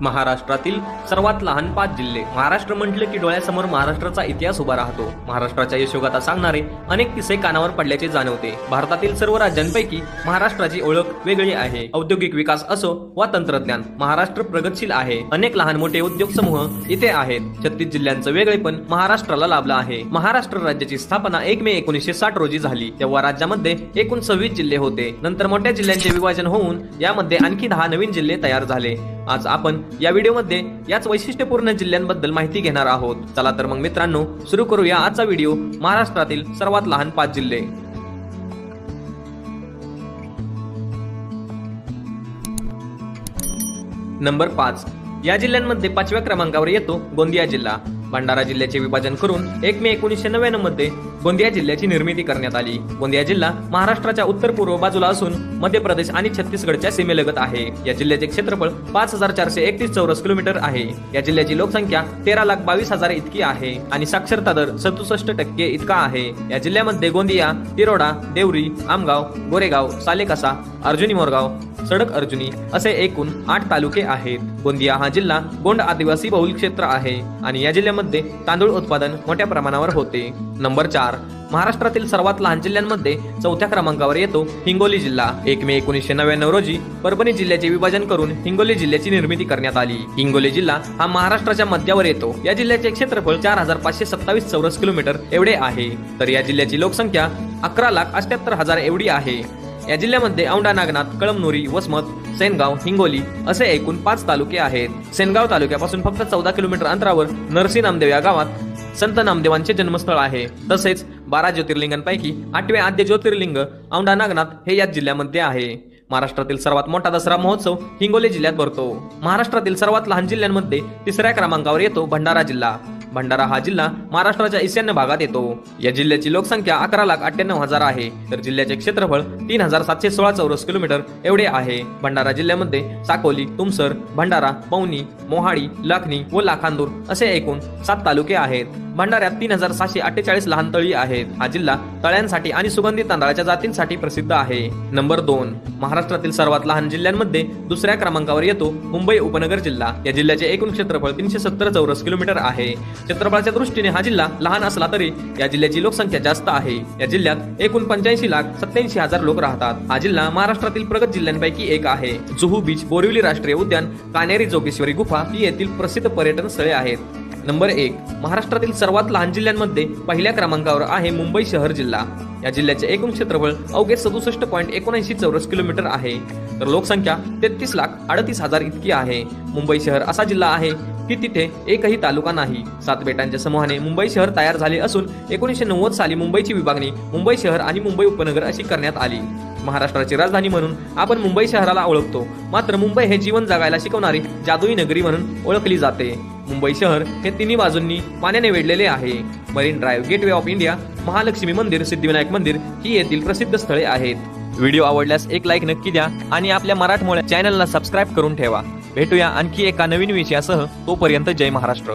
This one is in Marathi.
महाराष्ट्रातील सर्वात लहान पाच जिल्हे. महाराष्ट्र म्हटले की डोळ्यासमोर महाराष्ट्राचा इतिहास उभा राहतो. महाराष्ट्राच्या यशोगाथा सांगणारे अनेक किस्से कानावर पडल्याचे जाणवते. भारतातील सर्व राज्यांपैकी महाराष्ट्राची ओळख वेगळी आहे. औद्योगिक विकास असो वा तंत्रज्ञान महाराष्ट्र प्रगतशील आहे. अनेक लहान मोठे उद्योग समूह इथे आहेत. छत्तीस जिल्ह्यांचं वेगळेपण महाराष्ट्राला लाभलं आहे. महाराष्ट्र राज्याची स्थापना एक मे एकोणीसशे साठ रोजी झाली. तेव्हा राज्यामध्ये एकूण सव्वीस जिल्हे होते. नंतर मोठ्या जिल्ह्यांचे विभाजन होऊन यामध्ये आणखी दहा नवीन जिल्हे तयार झाले. आज आपण या व्हिडिओमध्ये याच वैशिष्ट्यपूर्ण जिल्ह्यांबद्दल माहिती घेणार आहोत. चला तर मग मित्रांनो सुरू करूया आजचा व्हिडिओ महाराष्ट्रातील सर्वात लहान पाच जिल्हे. नंबर पाच. या जिल्ह्यांमध्ये पाचव्या क्रमांकावर येतो गोंदिया जिल्हा. भंडारा जिल्ह्याचे विभाजन करून एक मे एकोणीसशे नव्याण्णवमध्ये गोंदिया जिल्ह्याची निर्मिती करण्यात आली. गोंदिया जिल्हा महाराष्ट्राच्या उत्तर पूर्व बाजूला असून मध्य प्रदेश आणि छत्तीसगडच्या सीमेलगत आहे. या जिल्ह्याचे क्षेत्रफळ पाच हजार चारशे एकतीस चौरस किलोमीटर आहे. या जिल्ह्याची लोकसंख्या तेरा लाख बावीस हजार इतकी आहे आणि साक्षरता दर सदुसष्ट टक्के इतका आहे. या जिल्ह्यामध्ये गोंदिया तिरोडा देवरी आमगाव गोरेगाव सालेकसा अर्जुनी मोरगाव सडक अर्जुनी असे एकूण आठ तालुके आहेत. गोंदिया हा जिल्हा गोंड आदिवासी बहुल क्षेत्र आहे आणि या जिल्ह्यामध्ये तांदूळ उत्पादन मोठ्या प्रमाणावर होते. नंबर चार महाराष्ट्रातील सर्वात लहान जिल्ह्यांमध्ये चौथ्या क्रमांकावर येतो हिंगोली जिल्हा. एक मे एकोणीसशे नव्याण्णव रोजी परभणी जिल्ह्याचे विभाजन करून हिंगोली जिल्ह्याची निर्मिती करण्यात आली. हिंगोली जिल्हा हा महाराष्ट्राच्या मध्यावर येतो. या जिल्ह्याचे क्षेत्रफळ चार हजार पाचशे सत्तावीस चौरस किलोमीटर एवढे आहे. तर या जिल्ह्याची लोकसंख्या अकरा लाख अठ्याहत्तर हजार एवढी आहे. या जिल्ह्यामध्ये औंढा नागनाथ कळमनुरी वसमत सेनगाव हिंगोली असे एकूण पाच तालुके आहेत. सेनगाव तालुक्यापासून फक्त चौदा किलोमीटर अंतरावर नरसी नामदेव या गावात संत नामदेवांचे जन्मस्थळ आहे. तसेच बारा ज्योतिर्लिंगांपैकी आठवे आद्य ज्योतिर्लिंग औंढा नागनाथ हे याच जिल्ह्यामध्ये आहे. महाराष्ट्रातील सर्वात मोठा दसरा महोत्सव हिंगोली जिल्ह्यात भरतो. महाराष्ट्रातील सर्वात लहान जिल्ह्यांमध्ये तिसऱ्या क्रमांकावर येतो भंडारा जिल्हा. भंडारा हा जिल्हा महाराष्ट्राच्या ईशान्य भागात येतो. या जिल्ह्याची लोकसंख्या अकरा लाख अठ्ठ्याण्णव हजार आहे. तर जिल्ह्याचे क्षेत्रफळ तीन हजार सातशे सोळा चौरस किलोमीटर एवढे आहे. भंडारा जिल्ह्यामध्ये साकोली तुमसर भंडारा पवनी मोहाडी लाखनी व लाखांदूर असे एकूण सात तालुके आहेत. भंडाऱ्यात तीन हजार सहाशे अठ्ठेचाळीस लहान तळी आहेत. हा जिल्हा तळ्यांसाठी आणि सुगंधी तांदळाच्या जातींसाठी प्रसिद्ध आहे. नंबर दोन महाराष्ट्रातील सर्वात लहान जिल्ह्यांमध्ये दुसऱ्या क्रमांकावर येतो मुंबई उपनगर जिल्हा. या जिल्ह्याचे एकूण क्षेत्रफळ तीनशे सत्तर चौरस किलोमीटर आहे. क्षेत्रफळाच्या दृष्टीने हा जिल्हा लहान असला तरी या जिल्ह्याची लोकसंख्या जास्त आहे. या जिल्ह्यात एकूण पंच्याऐंशी लाख सत्याऐंशी हजार लोक राहतात. हा जिल्हा महाराष्ट्रातील प्रगत जिल्ह्यांपैकी एक आहे. जुहू बीच बोरिवली राष्ट्रीय उद्यान कानेरी जोगेश्वरी गुफा ही येथील प्रसिद्ध पर्यटन स्थळे आहेत. नंबर एक महाराष्ट्रातील सर्वात लहान जिल्ह्यांमध्ये पहिल्या क्रमांकावर आहे मुंबई शहर जिल्हा. या जिल्ह्याचे एकूण क्षेत्रफळ अवघे सदुसष्ट पॉईंट एकोणऐंशी चौरस किलोमीटर आहे. तर लोकसंख्या तेहतीस लाख अडतीस हजार इतकी आहे. मुंबई शहर असा जिल्हा आहे की तिथे एकही तालुका नाही. सात बेटांच्या समूहाने मुंबई शहर तयार झाले असून एकोणीसशे नव्वद साली मुंबईची विभागणी मुंबई शहर आणि मुंबई उपनगर अशी करण्यात आली. महाराष्ट्राची राजधानी म्हणून आपण मुंबई शहराला ओळखतो. मात्र मुंबई हे जीवन जगायला शिकवणारी जादुई नगरी म्हणून ओळखली जाते. मुंबई शहर हे तिन्ही बाजूंनी पाण्याने वेढलेले आहे. Marine Drive Gateway of India Mahalaxmi मंदिर सिद्धिविनायक मंदिर ही येथील प्रसिद्ध स्थळे आहेत. व्हिडिओ आवडल्यास एक लाईक नक्की द्या आणि आपल्या मराठमोळ्या चॅनलला सबस्क्राईब करून ठेवा. भेटूया आणखी एका नवीन विषयासह तोपर्यंत जय महाराष्ट्र.